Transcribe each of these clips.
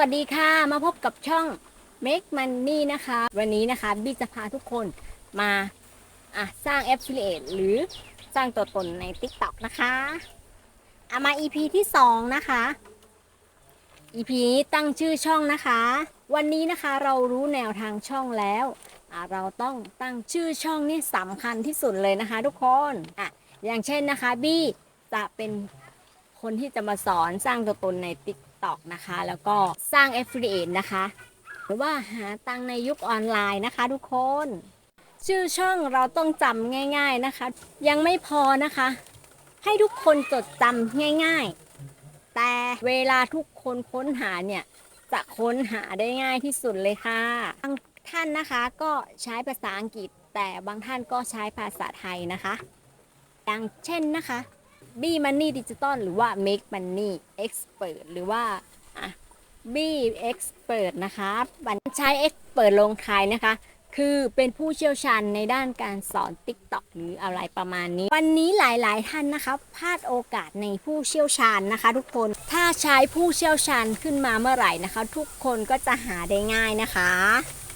วัสดีค่ะ มาพบกับช่อง Make Money นะคะ วันนี้นะคะบีจะพาทุกคนมาอะสร้าง Affiliate หรือสร้างตัวตนใน TikTok นะคะเอามา EP ที่ 2 นะคะ EP นี้ตั้งชื่อช่องนะคะ วันนี้นะคะเรารู้แนวทางช่องแล้วอะเราต้องตั้งชื่อช่องนี่สำคัญที่สุดเลยนะคะ ทุกคนอะอย่างเช่นนะคะบี้จะเป็นคนที่จะมาสอนสร้างตัวตนใน TikTok นะคะ แล้วก็สร้าง Affiliate นะคะ หรือว่าหาตังค์ในยุคออนไลน์นะคะ ทุกคน ชื่อช่องเราต้องจำง่าย ๆนะคะ ยังไม่พอนะคะ ให้ทุกคนจดจำง่าย ๆ แต่เวลาทุกคนค้นหาเนี่ย จะค้นหาได้ง่ายที่สุดเลยค่ะบางท่านนะคะก็ใช้ภาษาอังกฤษ แต่บางท่านก็ใช้ภาษาไทยนะคะอย่างเช่นนะคะ B Money Digital หรือว่า Make Money Expert หรือว่าอะ B Expert นะคะบันใช้ Expert ลงท้ายนะคะ คือเป็นผู้เชี่ยวชาญในด้านการสอน TikTok หรืออะไรประมาณนี้ วันนี้หลายๆ ท่านนะคะพลาดโอกาสในผู้เชี่ยวชาญนะคะ ทุกคน ถ้าใช้ผู้เชี่ยวชาญขึ้นมาเมื่อไหร่นะคะ ทุกคนก็จะหาได้ง่ายนะคะ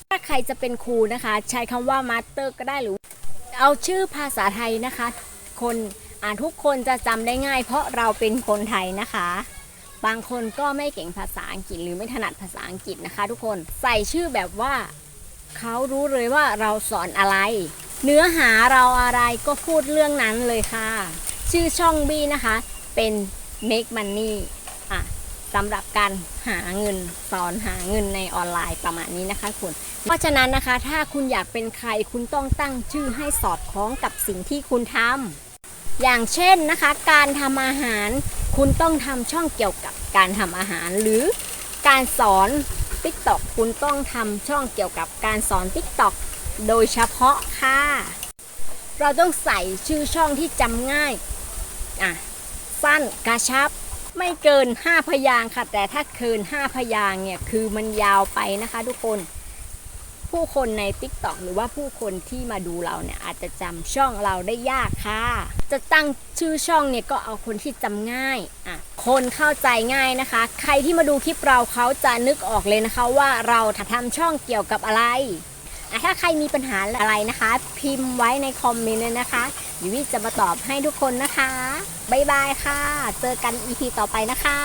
ถ้าใครจะเป็นครูนะคะ ใช้คำว่า Master ก็ได้หรือ เอาชื่อภาษาไทยนะคะ คน ทุกคนจะจำได้ง่าย เพราะเราเป็นคนไทยนะคะ บางคนก็ไม่เก่งภาษาอังกฤษหรือไม่ถนัดภาษาอังกฤษนะคะ ทุกคนใส่ชื่อแบบว่าเขารู้เลยว่าเราสอนอะไร เนื้อหาเราอะไรก็พูดเรื่องนั้นเลยค่ะ ชื่อช่องบี้นะคะ เป็น make money อะสำหรับการหาเงินสอนหาเงินในออนไลน์ประมาณนี้นะคะคุณ เพราะฉะนั้นนะคะ ถ้าคุณอยากเป็นใครคุณต้องตั้งชื่อให้สอดคล้องกับสิ่งที่คุณทำ อย่างเช่นนะคะการทำอาหารคุณต้องทำช่องเกี่ยวกับการทำอาหาร หรือการสอน TikTok คุณต้องทำช่องเกี่ยวกับการสอน TikTok โดยเฉพาะค่ะ เราต้องใส่ชื่อช่องที่จำง่ายอะสั้นกระชับไม่เกิน 5 พยางค่ะ แต่ถ้าเกิน 5 พยางเนี่ยคือมันยาวไปนะคะทุกคน ผู้คนใน TikTok หรือว่าผู้คนที่มาดูเราเนี่ยอาจจะจำช่องเราได้ยากค่ะ จะตั้งชื่อช่องเนี่ยก็เอาคนที่จำง่ายอะคนเข้าใจง่ายนะคะ ใครที่มาดูคลิปเราเขาจะนึกออกเลยนะคะว่าเราทำช่องเกี่ยวกับอะไรอะถ้าใครมีปัญหาอะไรนะคะ พิมพ์ไว้ในคอมเมนต์เลยนะคะยูวิจะมาตอบให้ทุกคนนะคะ บ๊ายบายค่ะ เจอกัน EP ต่อไปนะคะ